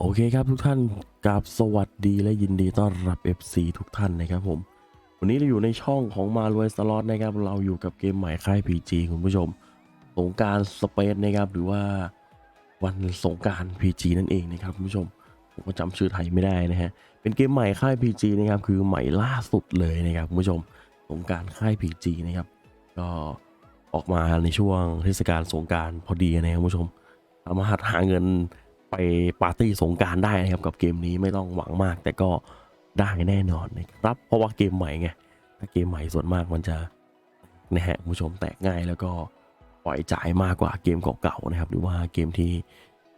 โอเคครับทุกท่านกับสวัสดีและยินดีต้อนรับ FC ทุกท่านนะครับผม วันนี้เราอยู่ในช่องของมารวยสล็อตนะครับ เราอยู่กับเกมใหม่ค่าย PG คุณผู้ชม สงการสเปซนะครับหรือว่าวันสงกราร PG นั่นเองนะครับคุณผู้ชม ผมก็จำชื่อไทยไม่ได้นะฮะ เป็นเกมใหม่ค่าย PG นะครับคือใหม่ล่าสุดเลยนะครับคุณผู้ชม สงการค่าย PG นะครับ ก็ออกมาในช่วงเทศกาลสงการพอดีนะครับคุณผู้ชมสามารถหาเงิน ไปปาร์ตี้สงการได้นะครับกับเกมนี้ไม่ต้องหวังมาก แต่ก็ได้แน่นอนนะครับเพราะว่าเกมใหม่ไงถ้าเกมใหม่ส่วนมากมันจะนะฮะคุณผู้ชมแตกง่ายแล้วก็ปล่อยจ่ายมากกว่าเกมเก่าๆนะครับ หรือว่าเกมที่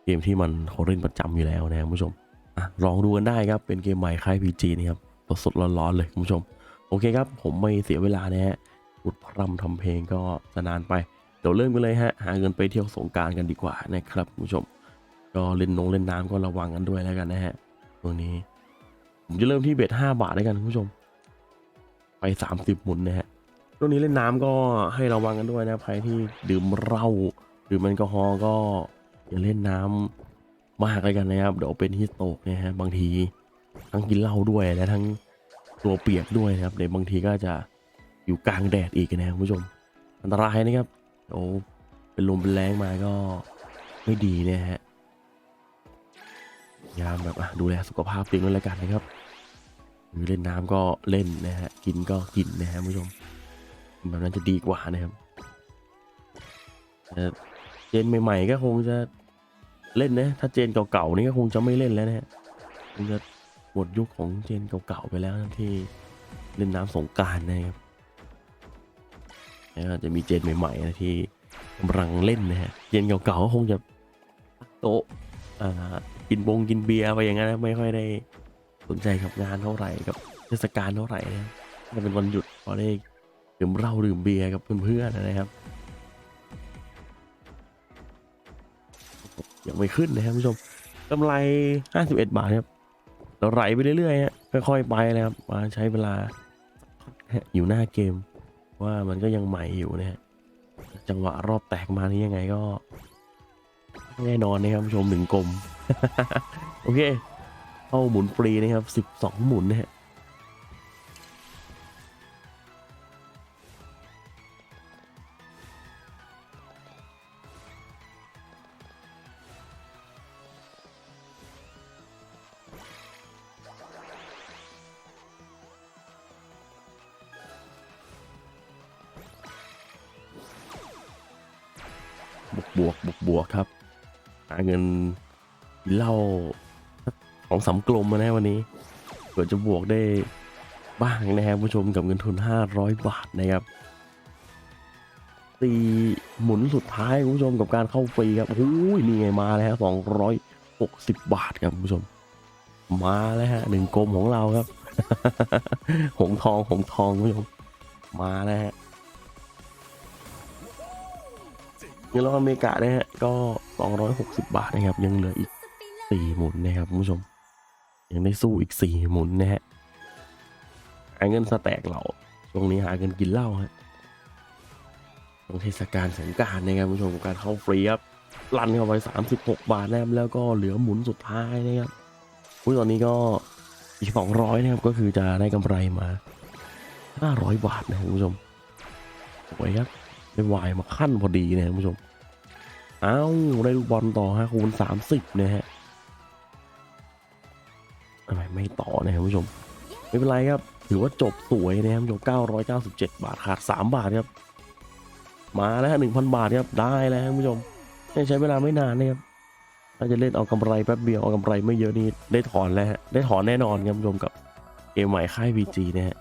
เกมที่มันเขาเล่นประจำอยู่แล้วนะครับคุณผู้ชมอะลองดูกันได้ครับเป็นเกมใหม่ค่าย PG นะครับสดๆร้อนๆเลยคุณผู้ชม โอเคครับ ผมไม่เสียเวลานะฮะอุดพร่ำทำเพลงก็จะนานไป เดี๋ยวเริ่มกันเลยฮะหาเงินไปเที่ยวสงการกันดีกว่านะครับคุณผู้ชม ก็เล่นนงเล่นน้ำก็ระวังกันด้วยแล้วกันนะฮะ ตัวนี้ ผมจะเริ่มที่เบ็ดห้าบาทแล้วกันคุณผู้ชม ไปสามสิบหมุนนะฮะตัวนี้เล่นน้ำก็ให้ระวังกันด้วยนะใครที่ดื่มเหล้าดื่มแอลกอฮอล์ก็อย่าเล่นน้ำมากเลยกันนะครับเดี๋ยวเป็นฮิสโตกนะฮะบางทีทั้งกินเหล้าด้วยและทั้งตัวเปียกด้วยนะครับเดี๋ยวบางทีก็จะอยู่กลางแดดอีกนะครับคุณผู้ชม อันตรายนะครับโอ้เป็นลมเป็นแรงมาก็ไม่ดีนะฮะ ยามแบบดูแลสุขภาพตัวเองด้วยแล้วกันนะครับเล่นน้ำก็เล่นนะฮะกินก็กินนะฮะผู้ชมแบบนั้นจะดีกว่านะครับเจนใหม่ๆก็คงจะเล่นนะถ้าเจนเก่าๆนี่ก็คงจะไม่เล่นแล้วนะฮะคงจะหมดยุคของเจนเก่าๆไปแล้วนะที่เล่นน้ำสงการนะครับแล้วจะมีเจนใหม่ๆนะที่กำลังเล่นนะฮะเจนเก่าๆก็คงจะโต๊ะ กินบงกินเบียร์ไปอย่างนั้นนะไม่ค่อยได้สนใจกับงานเท่าไหร่กับเทศกาลเท่าไหร่นะถ้าเป็นวันหยุดพอได้ดื่มเหล้าดื่มเบียร์กับเพื่อนๆนะครับยังไม่ขึ้นนะครับผู้ชมกำไร 51 บาทครับเราไหลไปเรื่อยๆฮะค่อยๆไปนะครับมาใช้เวลาอยู่หน้าเกม ว่ามันก็ยังใหม่อยู่นะฮะจังหวะรอบแตกมานี้ยังไงก็ แน่นอนนะครับผู้ชมหนึ่งกลม โอเค เข้าหมุนฟรีนะครับสิบสองหมุนนะฮะบวกบวกบวกบวกครับ หาเงินกินเหล้าของสำกลมมาแน่วันนี้เผื่อจะบวกได้บ้างนะครับผู้ชมกับเงินทุน 500 บาทนะครับตีหมุนสุดท้ายคุณผู้ชมกับการเข้าฟรีครับโอ้ยนี่ไงมาแล้ว260บาทครับคุณผู้ชม มาแล้วฮะหนึ่งกลมของเราครับ หงทองหงทองคุณผู้ชมมาแล้วฮะ เงินรางวัลอเมริกานะฮะก็ 260 บาทนะครับ ยังเหลืออีก 4 หมุนนะครับคุณผู้ชม ยังได้สู้อีก 4 หมุนนะฮะหาเงินสแต็กเราช่วงนี้หาเงินกินเหล้าฮะตรงเทศกาลสงการนะครับคุณผู้ชมการเข้าฟรีครับรันเข้าไป 36 บาทนะครับแล้วก็เหลือหมุนสุดท้ายนะครับอุ้ยตอนนี้ก็อีก 200 นะครับก็คือจะได้กำไรมา 500 บาทนะคุณผู้ชมสวยครับ ได้วายมาขั้นพอดีนะครับคุณผู้ชมอ้าวได้ลูกบอลต่อฮะคูณสามสิบนะฮะทำไมไม่ต่อนะครับคุณผู้ชม ไม่เป็นไรครับ ถือว่าจบสวยนะครับจบ997บาทขาด3บาทครับ มาแล้วหนึ่งพันบาทครับได้แล้วครับคุณผู้ชมใช้เวลาไม่นานนะครับถ้าจะเล่นเอากำไรแป๊บเดียวเอากำไรไม่เยอะนี่ได้ถอนแล้วฮะได้ถอนแน่นอนครับคุณผู้ชมกับเกมใหม่ค่าย VG นะฮะ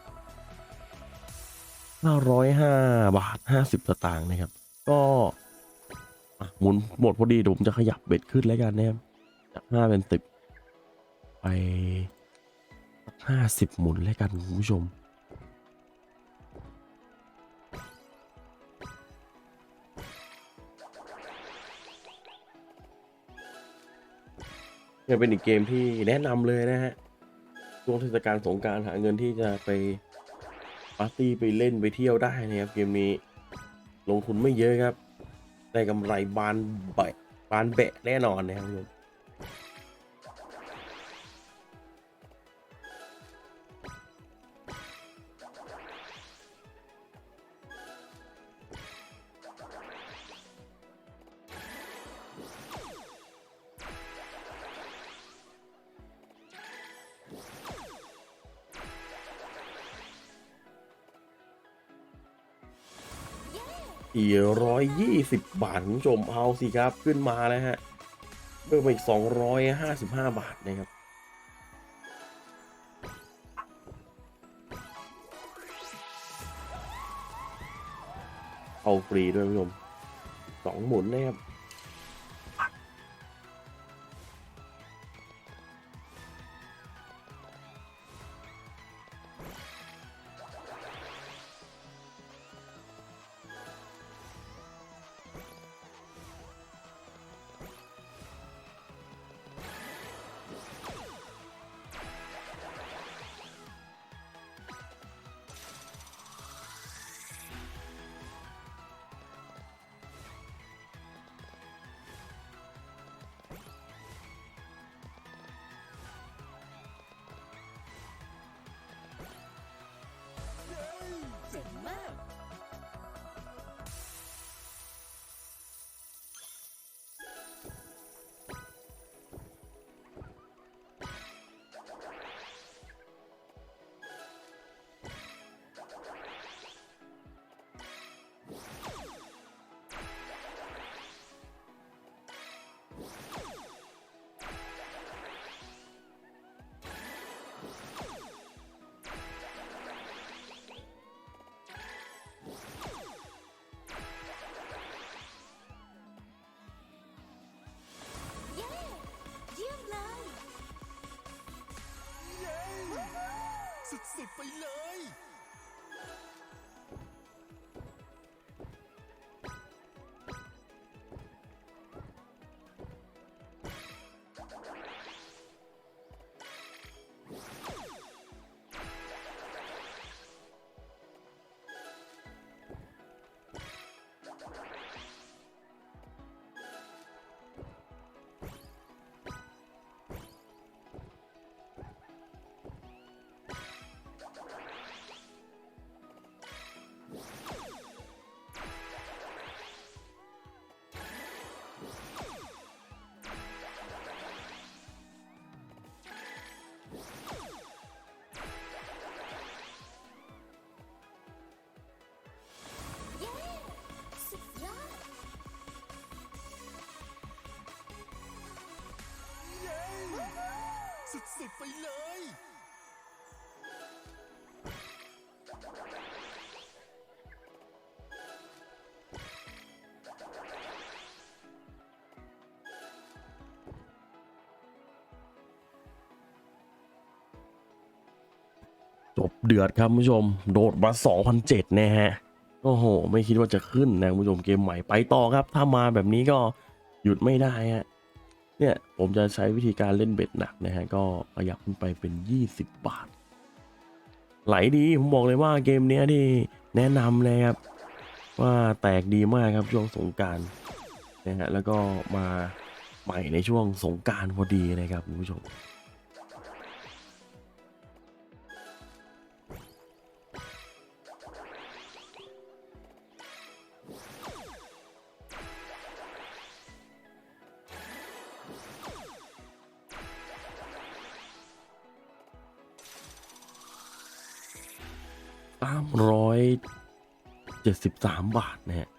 505 บาท 50สตางค์นะครับ ก็หมุนหมดพอดีเดี๋ยวผมจะขยับเบ็ดขึ้นแล้วกันนะครับจาก5เป็น 10 ไป 50 หมุนแล้วกันคุณผู้ชมเนี่ยเป็นอีกเกมที่แนะนำเลยนะฮะช่วงเทศกาลสงการหาเงินที่จะไป ปาร์ตี้ไปเล่นไปเที่ยวได้นะครับเกมนี้ ลงทุนไม่เยอะครับ ได้กำไรบานแบะบานแบะแน่นอนนะครับ 420 บาทคุณผู้ชมเอาสิครับขึ้นมาแล้วฮะเพิ่มไปอีก 255 บาทนะครับเอาฟรีด้วยคุณผู้ชมสองหมุนนะครับ ไปเลย จบเดือดครับผู้ชม โดดมา2,007นะฮะ โอ้โห ไม่คิดว่าจะขึ้นนะผู้ชมเกมใหม่ไปต่อครับ ถ้ามาแบบนี้ก็หยุดไม่ได้ฮะ เนี่ยผมจะใช้วิธีการเล่นเบ็ดหนักนะฮะก็ขยับขึ้นไปเป็น 20 บาท ไหลดีผมบอกเลยว่าเกมเนี้ยที่แนะนำเลยครับ ว่าแตกดีมากครับช่วงสงการนะฮะแล้วก็มาใหม่ในช่วงสงการพอดีนะครับคุณผู้ชม 73 บาทนะฮะ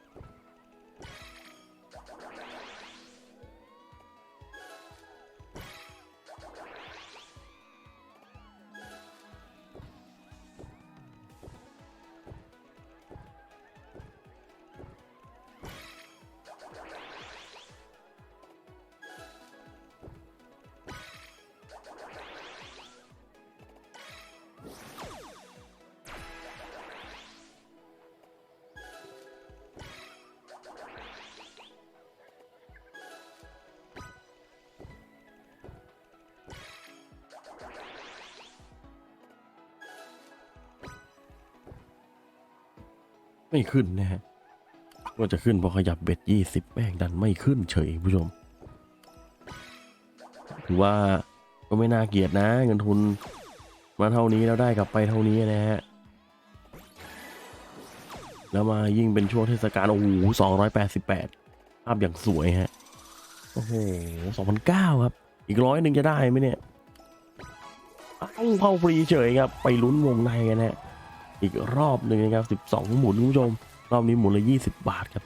ไม่ขึ้นนะฮะว่าจะขึ้นพอขยับเบ็ดยี่สิบแม่งดันไม่ขึ้นเฉยผู้ชมถือว่าก็ไม่น่าเกลียดนะ เงินทุนมาเท่านี้แล้วได้กลับไปเท่านี้นะฮะแล้วมายิ่งเป็นช่วงเทศกาลโอ้โหสองร้อยแปดสิบแปดภาพอย่างสวยฮะโอ้โหสองพันเก้าครับ อีกร้อยหนึ่งจะได้ไหมเนี่ยเอ้าเข้าฟรีเฉยครับ ไปลุ้นวงในกันฮะ อีกรอบหนึ่งนะครับ 12 หมุนคุณผู้ชม รอบนี้หมุนละยี่สิบบาทครับ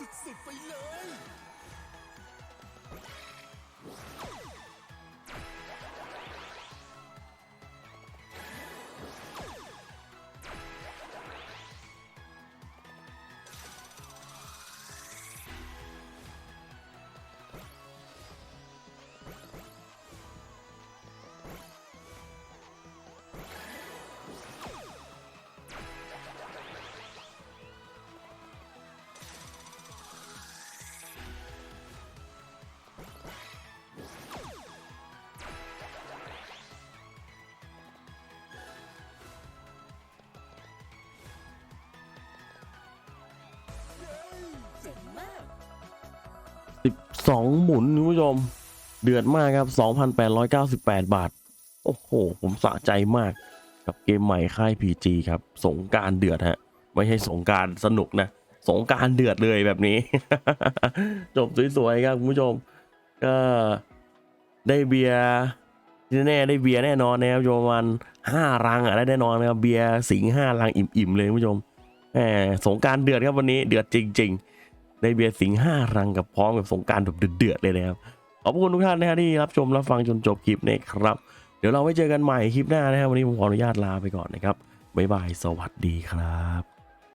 สุดๆไปเลย 12หมุนคุณผู้ชม เดือดมากครับ2,898บาท โอ้โห ผมสะใจมาก กับเกมใหม่ค่าย PG ครับ สงการเดือดฮะ ไม่ใช่สงการสนุกนะ สงการเดือดเลยแบบนี้ จบสวยๆครับคุณผู้ชม ก็ได้เบียร์แน่ได้เบียร์แน่นอนนะครับประมาณห้ารังอะได้แน่นอนนะครับเบียร์สิงห้ารังอิ่มๆเลยคุณผู้ชมแหมสงการเดือดครับวันนี้เดือดจริง ๆ ในเบียร์สิงห์ห้ารังกับพร้อมกับสงการแบบเดือดๆเลยนะครับ ขอบคุณทุกท่านนะครับที่รับชมรับฟังจนจบคลิปนะครับ เดี๋ยวเราไว้เจอกันใหม่คลิปหน้านะครับวันนี้ผมขออนุญาตลาไปก่อนนะครับบ๊ายบายสวัสดีครับ